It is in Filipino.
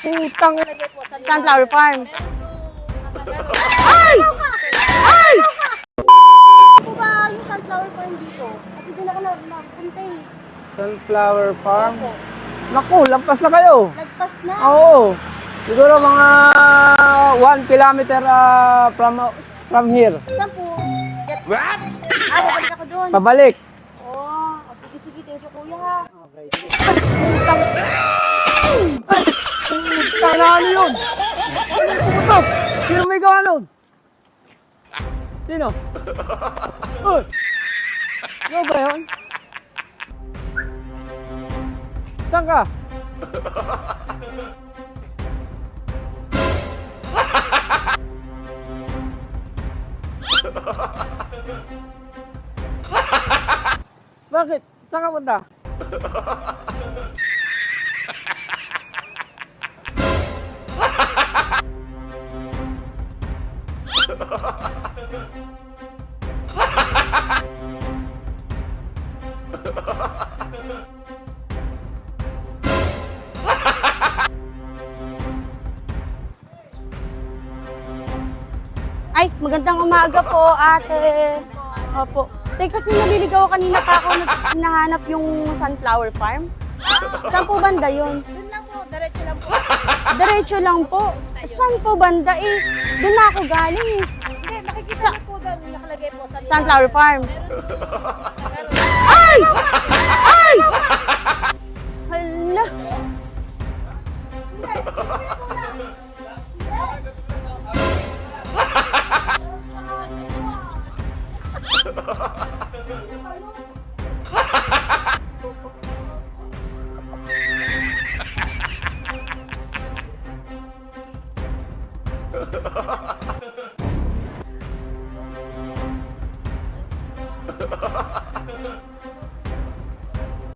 Putang. Sunflower farm. Ay! Ay! Ano ba yung sunflower farm dito? Kasi doon ako na napunta eh. Sunflower farm. Naku, lampas na kayo. Lagpas na. Oo. Siguro mga 1 kilometer ah, from from here. Saan po? What? Ah, babalik ako doon. Pabalik. Oh, oh, sige, sige. Thank you, kuya ha. Tana ano yun? Putok! Sino may gawa nun? Sino? Uy! Ano ba yun? Saan ka? Bakit? Saan ka punta? Ay, magandang umaga po, ate. Opo. Teka, kasi naliligaw kanina pa ako nag- hinahanap yung sunflower farm. Saan po banda yun? Doon lang po, diretso lang po. Diretso lang po. Saan po banda eh? Doon na ako galing eh nakalagay po sa Sunflower Farm. Ay! Ay! Hala! Ha ha ha ha! Ha ha ha ha!